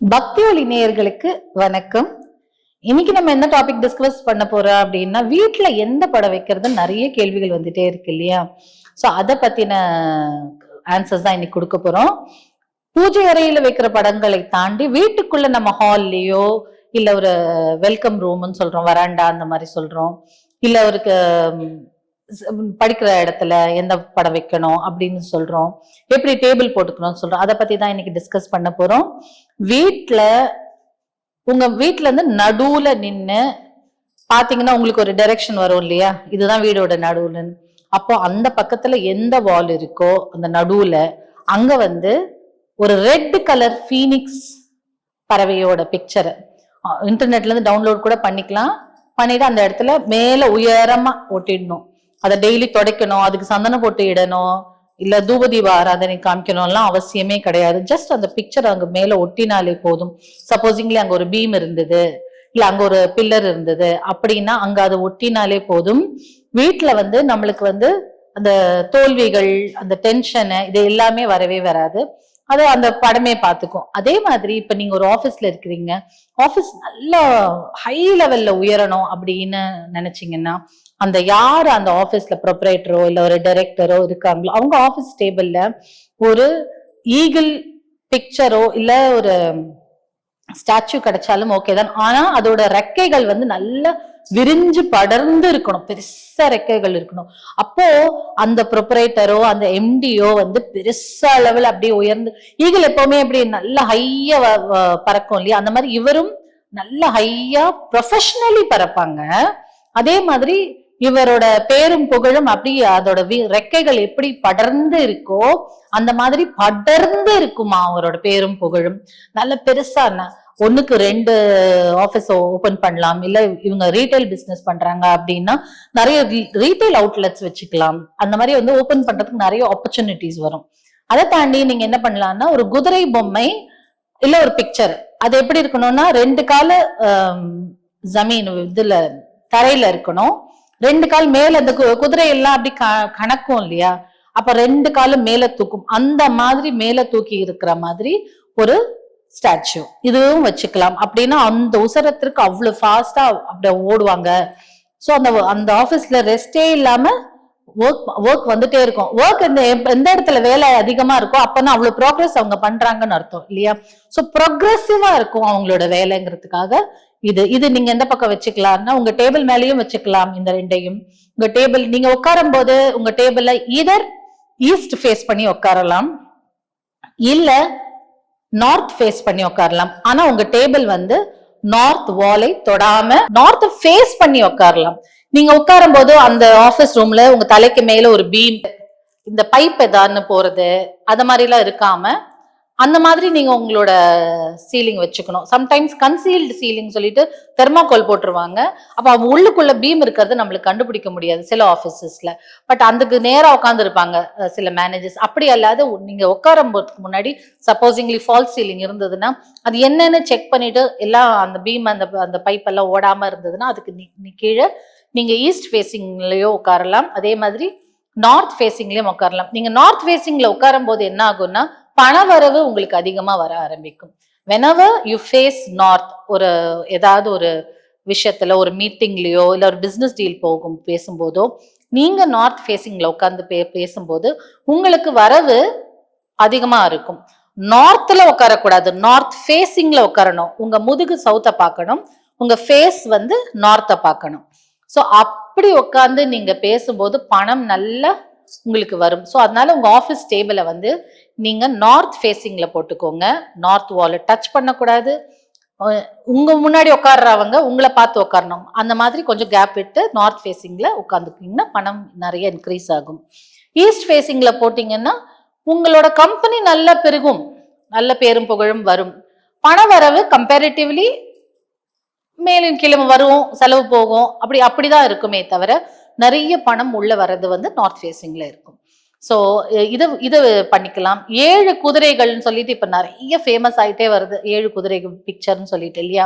பக்தி ஒளி நேயர்களுக்கு வணக்கம். இன்னைக்கு நம்ம என்ன டாபிக் டிஸ்கஸ் பண்ண போறோம் அப்படின்னா வீட்டுல எந்த படம் வைக்கிறது நிறைய கேள்விகள் வந்துட்டே இருக்கு இல்லையா? சோ அதை பத்தின ஆன்சர்ஸ் தான் இன்னைக்கு கொடுக்க போறோம். பூஜை அறையில வைக்கிற படங்களை தாண்டி வீட்டுக்குள்ள நம்ம ஹால்லயோ இல்ல ஒரு வெல்கம் ரூம்னு சொல்றோம் வராண்டா அந்த மாதிரி சொல்றோம். இல்ல ஒரு படிக்கிற இடத்துல எந்த படம் வைக்கணும் அப்படின்னு சொல்றோம். எப்படி டேபிள் போட்டுக்கணும்னு சொல்றோம். அதை பத்தி தான் இன்னைக்கு டிஸ்கஸ் பண்ண போறோம். வீட்டில் உங்க வீட்டுல இருந்து நடுவுல நின்று பாத்தீங்கன்னா உங்களுக்கு ஒரு டைரக்ஷன் வரும் இல்லையா? இதுதான் வீடோட நடுவுல அப்போ அந்த பக்கத்துல எந்த வால் இருக்கோ அந்த நடுவுல அங்க வந்து ஒரு ரெட் கலர் ஃபீனிக்ஸ் பறவையோட பிக்சரை இன்டர்நெட்ல இருந்து டவுன்லோட் கூட பண்ணிக்கலாம். பண்ணிட்டு அந்த இடத்துல மேல உயரமா ஒட்டிடணும். அதை டெய்லி துடைக்கணும் அதுக்கு சந்தனம் போட்டு இடணும் இல்ல தூபதீப ஆராதனை காமிக்கணும்லாம் அவசியமே கிடையாது. ஜஸ்ட் அந்த பிக்சர் அங்க மேல ஒட்டினாலே போதும். சப்போசிங்லி அங்க ஒரு பீம் இருந்தது இல்ல அங்க ஒரு பில்லர் இருந்தது அப்படின்னா அங்க அதை ஒட்டினாலே போதும். வீட்டுல வந்து நம்மளுக்கு வந்து அந்த தோல்விகள் அந்த டென்ஷனு இது எல்லாமே வரவே வராது. அது அந்த படமே பார்த்துக்கும். அதே மாதிரி இப்ப நீங்க ஒரு ஆபீஸ்ல இருக்கிறீங்க ஆபீஸ் நல்லா ஹை லெவல்ல உயரணும் அப்படின்னு நினைச்சீங்கன்னா அந்த யார் அந்த ஆஃபீஸ்ல ப்ரொப்ரேட்டரோ இல்லை ஒரு டைரக்டரோ இருக்காங்களோ அவங்க ஆஃபீஸ் டேபிள்ல ஒரு ஈகிள் பிக்சரோ இல்லை ஒரு ஸ்டாச்சு கிடைச்சாலும் ஓகே தான். ஆனா அதோட ரெக்கைகள் வந்து நல்ல விரிஞ்சு படர்ந்து இருக்கணும். பெருசா ரெக்கைகள் இருக்கணும். அப்போ அந்த ப்ரொப்ரேட்டரோ அந்த எம்டியோ வந்து பெருசா அளவில் அப்படியே உயர்ந்து ஈகிள் எப்பவுமே அப்படி நல்ல ஹையா பறக்கும் இல்லையா? அந்த மாதிரி இவரும் நல்ல ஹையா ப்ரொஃபஷனலி பறப்பாங்க. அதே மாதிரி இவரோட பேரும் புகழும் அப்படி அதோட வி- ரெக்கைகள் எப்படி படர்ந்து இருக்கோ அந்த மாதிரி படர்ந்து இருக்குமா அவரோட பேரும் புகழும். நல்ல பெருசா ஒண்ணுக்கு ரெண்டு ஆஃபீஸ் ஓபன் பண்ணலாம் இல்ல இவங்க ரீட்டைல் பிசினஸ் பண்றாங்க அப்படின்னா நிறைய ரீட்டைல் அவுட்லெட்ஸ் வச்சுக்கலாம். அந்த மாதிரி வந்து ஓபன் பண்றதுக்கு நிறைய ஆப்பர்ச்சுனிட்டிஸ் வரும். அதை தாண்டி நீங்க என்ன பண்ணலாம்னா ஒரு குதிரை பொம்மை இல்ல ஒரு பிக்சர் அது எப்படி இருக்கணும்னா ரெண்டு கால ஜமீன் இதுல தரையில இருக்கணும். ரெண்டு கால் மேல அந்த கு- குதிரை எல்லாம் அப்படி க- கணக்கும் இல்லையா? அப்ப ரெண்டு காலும் மேல தூக்கும். அந்த மாதிரி மேல தூக்கி இருக்கிற மாதிரி ஒரு ஸ்டாச்சு. இதுவும் வச்சுக்கலாம். அப்படின்னா அந்த உசரத்திற்கு அவ்வளவு ஃபாஸ்டா அப்படி ஓடுவாங்க. ஸோ அந்த அந்த ஆபீஸ்ல ரெஸ்டே இல்லாம ஒர்க் ஒர்க் வந்துட்டே இருக்கும். ஒர்க் இந்த எந்த இடத்துல வேலை அதிகமா இருக்கோ அப்பனா அவ்வளவு ப்ரோக்ரஸ் அவங்க பண்றாங்கன்னு அர்த்தம் இல்லையா? ஸோ ப்ரொக்ரெசிவா இருக்கும் அவங்களோட வேலைங்கிறதுக்காக இது இது நீங்க எந்த பக்கம் வச்சுக்கலாம்னா உங்க டேபிள் மேலேயும் வச்சுக்கலாம் இந்த ரெண்டையும். உங்க டேபிள் நீங்க உட்காரும் போது உங்க டேபிள்ல இதர் ஈஸ்ட் ஃபேஸ் பண்ணி உட்காரலாம் இல்ல நார்த் ஃபேஸ் பண்ணி உட்காரலாம். ஆனா உங்க டேபிள் வந்து நார்த் வாலை தொடாம நார்த் ஃபேஸ் பண்ணி உட்காரலாம். நீங்க உட்காரும் போது அந்த ஆபீஸ் ரூம்ல உங்க தலைக்கு மேல ஒரு பீம் இந்த பைப் ஏதான்னு போறது அது மாதிரி எல்லாம் இருக்காம அந்த மாதிரி நீங்கள் உங்களோட சீலிங் வச்சுக்கணும். சம்டைம்ஸ் கன்சீல்டு சீலிங் சொல்லிட்டு தெர்மாக்கோல் போட்டுருவாங்க. அப்போ அவங்க உள்ளுக்குள்ள பீம் இருக்கிறது நம்மளுக்கு கண்டுபிடிக்க முடியாது சில ஆஃபீஸஸில் பட் அதுக்கு நேராக உட்காந்துருப்பாங்க சில மேனேஜர்ஸ் அப்படி அல்லாத நீங்கள் நீங்க உட்காரும் முன்னாடி சப்போசிங்லி ஃபால்ஸ் சீலிங் இருந்ததுன்னா அது என்னென்னு செக் பண்ணிட்டு எல்லாம் அந்த பீம் அந்த அந்த பைப் எல்லாம் இருந்ததுன்னா அதுக்கு நீ- கீழே நீங்கள் ஈஸ்ட் ஃபேஸிங்லேயோ உட்காரலாம். அதே மாதிரி நார்த் ஃபேஸிங்லேயும் உட்காரலாம். நீங்கள் நார்த் ஃபேஸிங்கில் உட்காரும் போது என்ன ஆகும்னா பணவரவு உங்களுக்கு அதிகமா வர ஆரம்பிக்கும். வெனவர் யூ ஃபேஸ் நார்த் ஒரு ஏதாவது ஒரு விஷயத்துல ஒரு மீட்டிங்லயோ இல்ல ஒரு பிசினஸ் டீல் போகும் பேசும்போதோ நீங்க நார்த் ஃபேஸிங்ல உட்காந்து பே பேசும்போது உங்களுக்கு வரவு அதிகமா இருக்கும். நார்த்ல உட்காரக்கூடாது. நார்த் ஃபேஸிங்ல உட்காரணும். உங்க முதுகு சவுத்த பார்க்கணும். உங்க ஃபேஸ் வந்து நார்த்தை பார்க்கணும். ஸோ அப்படி உட்காந்து நீங்க பேசும்போது பணம் நல்லா உங்களுக்கு வரும். ஸோ அதனால உங்கள் ஆஃபீஸ் டேபிளை வந்து நீங்கள் நார்த் ஃபேஸிங்கில் போட்டுக்கோங்க. நார்த் வாலை டச் பண்ணக்கூடாது. உங்க முன்னாடி உட்கார்றவங்க உங்களை பார்த்து உட்காரணும். அந்த மாதிரி கொஞ்சம் கேப் விட்டு நார்த் ஃபேஸிங்கில் உட்காந்துக்கிங்கன்னா பணம் நிறைய இன்க்ரீஸ் ஆகும். ஈஸ்ட் ஃபேஸிங்கில் போட்டீங்கன்னா உங்களோட கம்பெனி நல்லா பெருகும். நல்ல பேரும் புகழும் வரும். பண வரவு கம்பேரிட்டிவ்லி மேலும் கீழே வரும் செலவு போகும். அப்படி அப்படிதான் இருக்குமே தவிர நிறைய பணம் உள்ள வர்றது வந்து நார்த் ஃபேசிங்ல இருக்கும். ஸோ இது இது பண்ணிக்கலாம். ஏழு குதிரைகள்னு சொல்லிட்டு இப்போ நிறைய ஃபேமஸ் ஆயிட்டே வருது. ஏழு குதிரை பிக்சர்னு சொல்லிட்டு இல்லையா?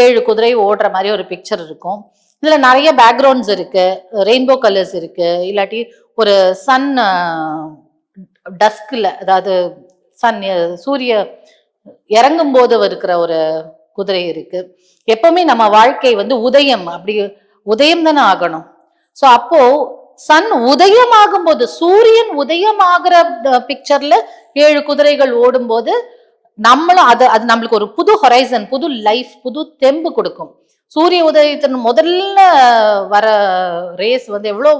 ஏழு குதிரை ஓடுற மாதிரி ஒரு பிக்சர் இருக்கும். இதில் நிறைய பேக்ரவுண்ட்ஸ் இருக்கு. ரெயின்போ கலர்ஸ் இருக்கு. இல்லாட்டி ஒரு சன் டஸ்கில் அதாவது சன் சூரிய இறங்கும் போது இருக்கிற ஒரு குதிரை இருக்கு. எப்பவுமே நம்ம வாழ்க்கை வந்து உதயம். அப்படி உதயம் தானே ஆகணும். ஸோ அப்போ சன் உதயமாகும் போது சூரியன் உதயமாகிற பிக்சர்ல ஏழு குதிரைகள் ஓடும்போது நம்மளும் அது அது நம்மளுக்கு ஒரு புது ஹொரைசன் புது லைஃப் புது தெம்பு கொடுக்கும். சூரிய உதயத்தின் முதல்ல வர ரேஸ் வந்து எவ்வளோ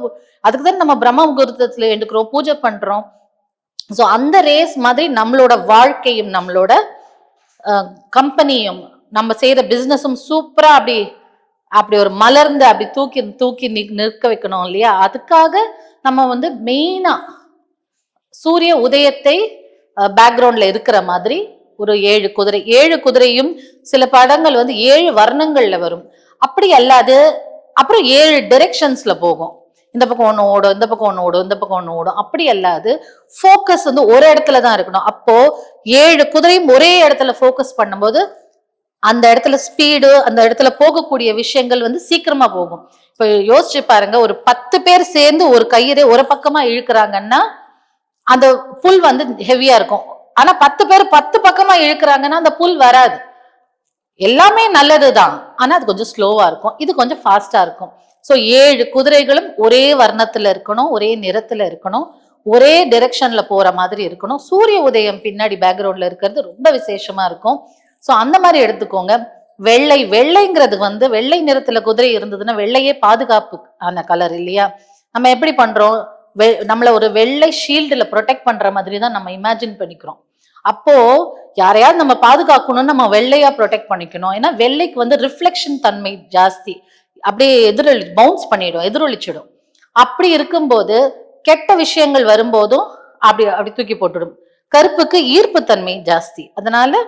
அதுக்கு தான் நம்ம பிரம்ம முகூர்த்தத்தில் எடுக்கிறோம் பூஜை பண்ணுறோம் ஸோ அந்த ரேஸ் மாதிரி நம்மளோட வாழ்க்கையும் நம்மளோட கம்பெனியும் நம்ம செய்யற பிசினஸும் சூப்பரா அப்படி அப்படி ஒரு மலர்ந்து அப்படி தூக்கி தூக்கி நிற்க வைக்கணும் இல்லையா? அதுக்காக நம்ம வந்து மெயினா சூரிய உதயத்தை பேக்ரவுண்ட்ல இருக்கிற மாதிரி ஒரு ஏழு குதிரை ஏழு குதிரையும் சில படங்கள் வந்து ஏழு வர்ணங்கள்ல வரும். அப்படி அல்லாது அப்புறம் ஏழு டிரெக்ஷன்ஸ்ல போகும். இந்த பக்கம் ஒன்று ஓடும் இந்த பக்கம் ஒன்று ஓடும் இந்த பக்கம் ஒன்று ஓடும். அப்படி அல்லாது ஃபோக்கஸ் வந்து ஒரு இடத்துல தான் இருக்கணும். அப்போ ஏழு குதிரையும் ஒரே இடத்துல ஃபோக்கஸ் பண்ணும்போது அந்த இடத்துல ஸ்பீடு அந்த இடத்துல போகக்கூடிய விஷயங்கள் வந்து சீக்கிரமா போகும். இப்போ யோசிச்சு பாருங்க ஒரு பத்து பேர் சேர்ந்து ஒரு கயிறு ஒரு பக்கமா இழுக்கிறாங்கன்னா அந்த புல் வந்து ஹெவியா இருக்கும். ஆனா பத்து பேர் பத்து பக்கமா இழுக்கிறாங்கன்னா அந்த புல் வராது. எல்லாமே நல்லதுதான். ஆனா அது கொஞ்சம் ஸ்லோவா இருக்கும். இது கொஞ்சம் ஃபாஸ்டா இருக்கும். ஸோ ஏழு குதிரைகளும் ஒரே வர்ணத்துல இருக்கணும் ஒரே நிறத்துல இருக்கணும் ஒரே டிரெக்ஷன்ல போற மாதிரி இருக்கணும். சூரிய உதயம் பின்னாடி பேக்ரவுண்ட்ல இருக்கிறது ரொம்ப விசேஷமா இருக்கும். ஸோ அந்த மாதிரி எடுத்துக்கோங்க. வெள்ளை வெள்ளைங்கிறது வந்து வெள்ளை நிறத்துல குதிரை இருந்ததுன்னா வெள்ளையே பாதுகாப்பு ஆன கலர் இல்லையா? நம்ம எப்படி பண்றோம்? வெ- நம்மள ஒரு வெள்ளை ஷீல்டுல ப்ரொடெக்ட் பண்ற மாதிரி தான் நம்ம இமேஜின் பண்ணிக்கிறோம். அப்போ யாரையாவது நம்ம பாதுகாக்கணும்னு நம்ம வெள்ளையா ப்ரொடெக்ட் பண்ணிக்கணும். ஏன்னா வெள்ளைக்கு வந்து ரிஃப்ளெக்ஷன் தன்மை ஜாஸ்தி. அப்படியே எதிரொலி பவுன்ஸ் பண்ணிடும் எதிரொலிச்சிடும். அப்படி இருக்கும்போது கெட்ட விஷயங்கள் வரும்போதும் அப்படி அப்படி தூக்கி போட்டுடும். கருப்புக்கு ஈர்ப்பு தன்மை ஜாஸ்தி. அதனால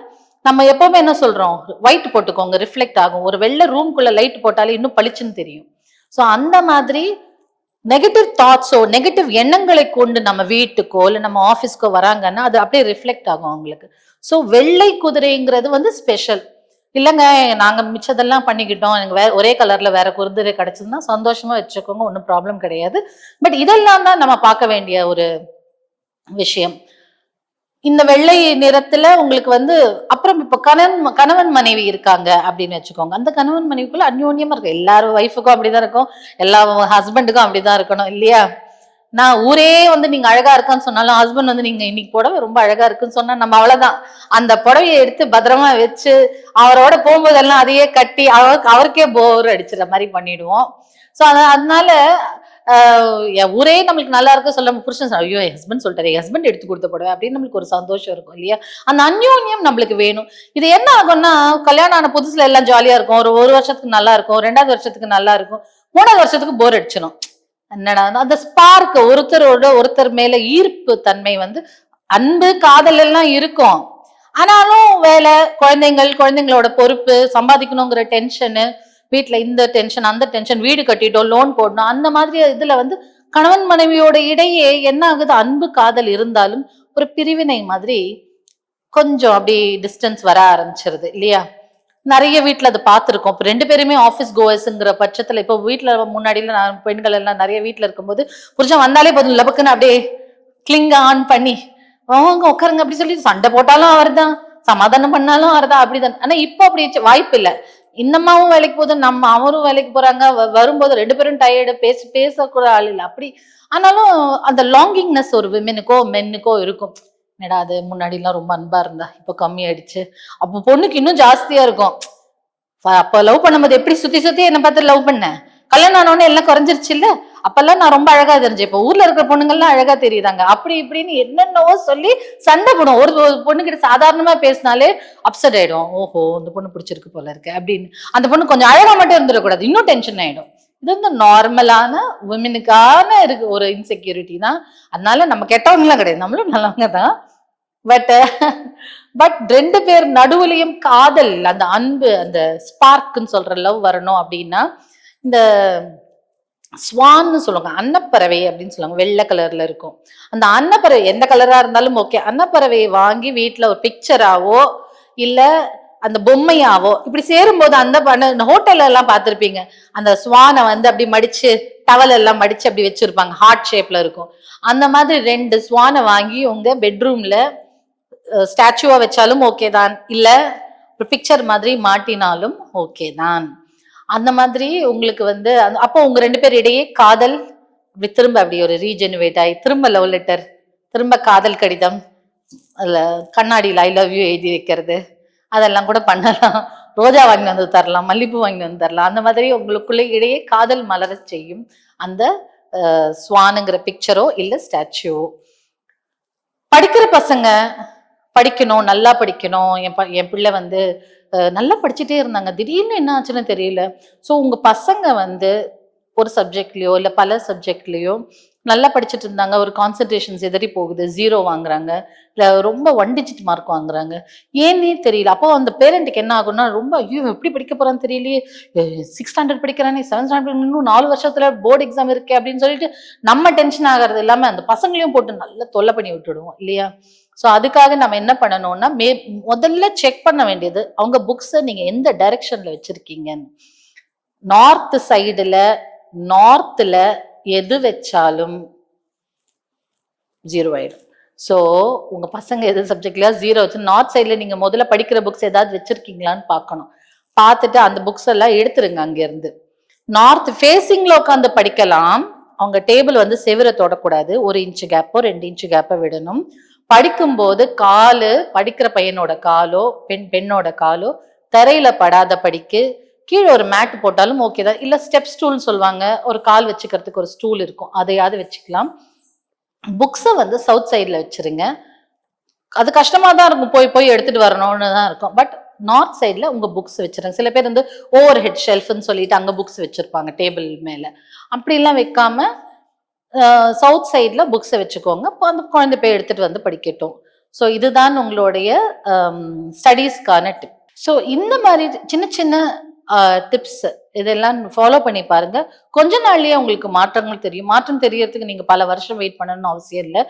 நம்ம எப்பவுமே என்ன சொல்றோம்? ஒயிட் போட்டுக்கோங்க ரிஃப்ளெக்ட் ஆகும். ஒரு வெள்ளை ரூம்குள்ள லைட் போட்டாலே இன்னும் பளிச்சுன்னு தெரியும். ஸோ அந்த மாதிரி நெகட்டிவ் தாட்ஸோ நெகட்டிவ் எண்ணங்களை கொண்டு நம்ம வீட்டுக்கோ இல்லை நம்ம ஆஃபீஸ்க்கோ வராங்கன்னா அது அப்படியே ரிஃப்ளெக்ட் ஆகும் அவங்களுக்கு. ஸோ வெள்ளை குதிரைங்கிறது வந்து ஸ்பெஷல் இல்லைங்க நாங்கள் மிச்சதெல்லாம் பண்ணிக்கிட்டோம். எனக்கு வேற ஒரே கலரில் வேற குதிரை கிடச்சதுன்னா சந்தோஷமாக வச்சுக்கோங்க ஒன்றும் ப்ராப்ளம் கிடையாது. பட் இதெல்லாம் தான் நம்ம பார்க்க வேண்டிய ஒரு விஷயம். இந்த வெள்ளை நிறத்துல உங்களுக்கு வந்து அப்புறம் இப்ப கணவன் கணவன் மனைவி இருக்காங்க அப்படின்னு வச்சுக்கோங்க. அந்த கணவன் மனைவிக்குள்ள அந்யோன்யமா இருக்கு எல்லாரும் ஒய்ஃபுக்கும் அப்படிதான் இருக்கும். எல்லா ஹஸ்பண்டுக்கும் அப்படிதான் இருக்கணும் இல்லையா? நான் ஊரே வந்து நீங்க அழகா இருக்கான்னு சொன்னாலும் ஹஸ்பண்ட் வந்து நீங்க இன்னைக்கு புடவை ரொம்ப அழகா இருக்குன்னு சொன்னா நம்ம அவ்வளவுதான். அந்த புடவையை எடுத்து பத்திரமா வச்சு அவரோட போகும்போதெல்லாம் அதையே கட்டி அவருக்கு அவருக்கே போர் அடிச்சுற மாதிரி பண்ணிடுவோம். ஸோ அதனால ஊரே நம்மளுக்கு நல்லா இருக்கு சொல்ல புருஷன் ஐயோ என் ஹஸ்பண்ட் சொல்லிட்டாரு என் ஹஸ்பண்ட் எடுத்து கொடுத்த போடுவேன் அப்படின்னு நம்மளுக்கு ஒரு சந்தோஷம் இருக்கும் இல்லையா? அந்த அந்யோன்யம் நம்மளுக்கு வேணும். இது என்ன ஆகும்னா கல்யாணம் ஆன புதுசுல எல்லாம் ஜாலியா இருக்கும். ஒரு ஒரு வருஷத்துக்கு நல்லா இருக்கும். ரெண்டாவது வருஷத்துக்கு நல்லா இருக்கும். மூணாவது வருஷத்துக்கு போர் அடிச்சிடும் என்னடா அந்த ஸ்பார்க் ஒருத்தரோட ஒருத்தர் மேல ஈர்ப்பு தன்மை வந்து அன்பு காதல் எல்லாம் இருக்கும். ஆனாலும் வேலை குழந்தைங்கள் குழந்தைங்களோட பொறுப்பு சம்பாதிக்கணுங்கிற டென்ஷனு வீட்ல இந்த டென்ஷன் அந்த டென்ஷன் வீடு கட்டிட்டோம் லோன் போடணும் அந்த மாதிரி இதுல வந்து கணவன் மனைவியோட இடையே என்ன ஆகுது? அன்பு காதல் இருந்தாலும் ஒரு பிரிவினை மாதிரி கொஞ்சம் அப்படி டிஸ்டன்ஸ் வர ஆரம்பிச்சிருது இல்லையா? நிறைய வீட்டில் அதை பார்த்துருக்கோம். இப்போ ரெண்டு பேருமே ஆஃபீஸ் கோவர்ஸுங்கிற பட்சத்துல இப்போ வீட்டில் முன்னாடியில் நான் பெண்கள் எல்லாம் நிறைய வீட்டில் இருக்கும்போது புருஷன் வந்தாலே போதும் லபக்குன்னு அப்படியே கிளிங் ஆன் பண்ணி அவங்க உட்காருங்க அப்படி சொல்லி சண்டை போட்டாலும் அவர் தான் சமாதானம் பண்ணாலும் அவர் தான் அப்படிதான். ஆனா இப்போ அப்படி வாய்ப்பு இல்லை. இந்த அம்மாவும் வேலைக்கு போகுது நம்ம அவரும் வேலைக்கு போறாங்க வ- வரும்போது ரெண்டு பேரும் டயர்டு பேசி பேசக்கூட ஆள் இல்லை. அப்படி ஆனாலும் அந்த லாங்கிங்னஸ் ஒரு விமெனுக்கோ மென்னுக்கோ இருக்கும். என்னடா அது முன்னாடி எல்லாம் ரொம்ப அன்பா இருந்தா இப்போ கம்மி ஆயிடுச்சு அப்போ பொண்ணுக்கு இன்னும் ஜாஸ்தியா இருக்கும். அப்போ அப்ப லவ் பண்ணும்போது எப்படி சுத்தி சுத்தி என்ன பார்த்து லவ் பண்ணேன் கல்யாணம் ஆனோடனே எல்லாம் குறைஞ்சிருச்சு இல்ல அப்பெல்லாம் நான் ரொம்ப அழகா தெரிஞ்சேன். இப்போ ஊர்ல இருக்கிற பொண்ணுங்கள்லாம் அழகா தெரியுதாங்க அப்படி இப்படின்னு என்னென்னவோ சொல்லி சண்டை போடும் ஒரு பொண்ணு கிட்ட சாதாரணமா பேசினாலே அப்செட் ஆயிடும் ஓஹோ இந்த பொண்ணு பிடிச்சிருக்கு போல இருக்கு அப்படின்னு. அந்த பொண்ணு கொஞ்சம் அழகா மட்டும் இருந்துடக்கூடாது. இன்னும் டென்ஷன் ஆயிடும். இது வந்து நார்மலான உமனுக்கான இருக்கு ஒரு இன்செக்யூரிட்டி தான். அதனால நம்ம கெட்டவங்களாம் கிடையாது. நம்மளும் நல்லவங்க தான். பட் பட் ரெண்டு பேர் நடுவுலையும் காதல் அந்த அன்பு அந்த ஸ்பார்க்குன்னு சொல்ற லவ் வரணும் அப்படின்னா இந்த ஸ்வான்னு சொல்லுவாங்க அன்னப்பறவை அப்படின்னு சொல்லுவாங்க வெள்ளை கலர்ல இருக்கும். அந்த அன்னப்பறவை எந்த கலரா இருந்தாலும் ஓகே. அன்னப்பறவையை வாங்கி வீட்டில் ஒரு பிக்சராவோ இல்லை அந்த பொம்மையாவோ இப்படி சேரும்போது அந்த பண்ண ஹோட்டல்ல எல்லாம் பார்த்துருப்பீங்க. அந்த ஸ்வானை வந்து அப்படி மடிச்சு டவல் எல்லாம் மடிச்சு அப்படி வச்சிருப்பாங்க ஹார்ட் ஷேப்ல இருக்கும். அந்த மாதிரி ரெண்டு ஸ்வானை வாங்கி உங்க பெட்ரூம்ல ஸ்டாச்சுவா வச்சாலும் ஓகே தான். இல்லை ஒரு பிக்சர் மாதிரி மாட்டினாலும் ஓகே தான். அந்த மாதிரி உங்களுக்கு வந்து அப்போ உங்க ரெண்டு பேர் இடையே காதல் அப்படி திரும்ப அப்படி ஒரு ரீஜெனுவேட் ஆகி திரும்ப லவ் லெட்டர் திரும்ப காதல் கடிதம் அதுல கண்ணாடியில் ஐ லவ் யூ எழுதி வைக்கிறது அதெல்லாம் கூட பண்ணலாம். ரோஜா வாங்கி வந்து தரலாம் மல்லிப்பூ வாங்கி வந்து தரலாம். அந்த மாதிரி உங்களுக்குள்ளே இடையே காதல் மலரச் செய்யும் அந்த ஸ்வானுங்கிற பிக்சரோ இல்லை ஸ்டாச்சுவோ படிக்கிற பசங்க படிக்கணும் நல்லா படிக்கணும். என் ப என் பிள்ளை வந்து நல்லா படிச்சுட்டே இருந்தாங்க. திடீர்னு என்ன ஆச்சுன்னு தெரியல. ஸோ உங்கள் பசங்க வந்து ஒரு சப்ஜெக்ட்லேயோ இல்லை பல சப்ஜெக்ட்லேயோ நல்லா படிச்சுட்டு இருந்தாங்க. ஒரு கான்சன்ட்ரேஷன் எதிரி போகுது. ஜீரோ வாங்குறாங்க. இல்லை ரொம்ப ஒன் டிஜிட் மார்க் வாங்குறாங்க. ஏன்னே தெரியல. அப்போ அந்த பேரண்ட்டுக்கு என்ன ஆகும்னா ரொம்ப ஐயோ எப்படி படிக்க போகிறான்னு தெரியலையே. சிக்ஸ் ஸ்டாண்டர்ட் படிக்கிறானே செவன்த் ஸ்டாண்டர்ட் இன்னும் நாலு வருஷத்துல போர்டு எக்ஸாம் இருக்கே அப்படின்னு சொல்லிட்டு நம்ம டென்ஷன் ஆகிறது இல்லாமல் அந்த பசங்களையும் போட்டு நல்லா தொல்லை பண்ணி விட்டுடுவோம். இல்லையா? ஸோ அதுக்காக நம்ம என்ன பண்ணணும்னா மே முதல்ல செக் பண்ண வேண்டியது அவங்க புக்ஸை நீங்கள் எந்த டைரக்ஷனில் வச்சுருக்கீங்கன்னு. நார்த் சைடில் நார்த்தில் எது வச்சாலும் ஜீரோ ஆயிடும். ஸோ உங்கள் பசங்க எது சப்ஜெக்ட்லயா ஜீரோ வச்சு நார்த் சைடில் நீங்கள் முதல்ல படிக்கிற புக்ஸ் ஏதாவது வச்சுருக்கீங்களான்னு பார்க்கணும். பார்த்துட்டு அந்த புக்ஸ் எல்லாம் எடுத்துருங்க அங்கேருந்து. நார்த் ஃபேஸிங்ல உட்காந்து படிக்கலாம். அவங்க டேபிள் வந்து செவிர தொடக்கூடாது. ஒரு இன்ச்சு கேப்போ ரெண்டு இன்ச்சு கேப்போ விடணும். படிக்கும்போது காலு படிக்கிற பையனோட காலோ பெண் பெண்ணோட காலோ தரையில படாத படிக்கு கீழே ஒரு மேட் போட்டாலும் ஓகே தான். இல்லை ஸ்டெப் ஸ்டூல்னு சொல்லுவாங்க. ஒரு கால் வச்சுக்கிறதுக்கு ஒரு ஸ்டூல் இருக்கும். அதையாவது வச்சுக்கலாம். புக்ஸை வந்து சவுத் சைடில் வச்சுருங்க. அது கஷ்டமாக தான் இருக்கும். போய் போய் எடுத்துகிட்டு வரணும்னு தான் இருக்கும். பட் நார்த் சைடில் உங்கள் புக்ஸ் வச்சுருங்க. சில பேர் வந்து ஓவர் ஹெட் ஷெல்ஃப்னு சொல்லிட்டு அங்கே புக்ஸ் வச்சுருப்பாங்க. டேபிள் மேலே. அப்படிலாம் வைக்காமல் சவுத் சைடில் புக்ஸை வச்சுக்கோங்க. இப்போ அந்த குழந்தை போய் எடுத்துகிட்டு வந்து படிக்கட்டும். ஸோ இதுதான் உங்களுடைய ஸ்டடீஸ்க்கான டிப் ஸோ இந்த மாதிரி சின்ன சின்ன டிப்ஸ் இதெல்லாம் ஃபாலோ பண்ணி பாருங்க. கொஞ்ச நாள்லயே உங்களுக்கு மாற்றங்கள் தெரியும். மாற்றம் தெரியறதுக்கு நீங்க பல வருஷம் வெயிட் பண்ணணும்னு அவசியம் இல்லை.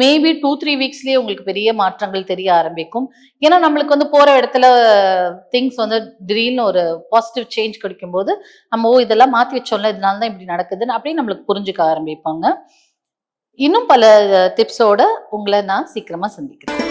மேபி டூ த்ரீ வீக்ஸ்லயே உங்களுக்கு பெரிய மாற்றங்கள் தெரிய ஆரம்பிக்கும். ஏன்னா நம்மளுக்கு வந்து போற இடத்துல திங்ஸ் வந்து திடீர்னு ஒரு பாசிட்டிவ் சேஞ்ச் கிடைக்கும் போது நம்ம ஓ இதெல்லாம் மாத்தி வச்சோம்ல இதனால தான் இப்படி நடக்குதுன்னு அப்படியே நம்மளுக்கு புரிஞ்சுக்க ஆரம்பிப்பாங்க. இன்னும் பல டிப்ஸோட உங்களை நான் சீக்கிரமா சந்திக்கிறேன்.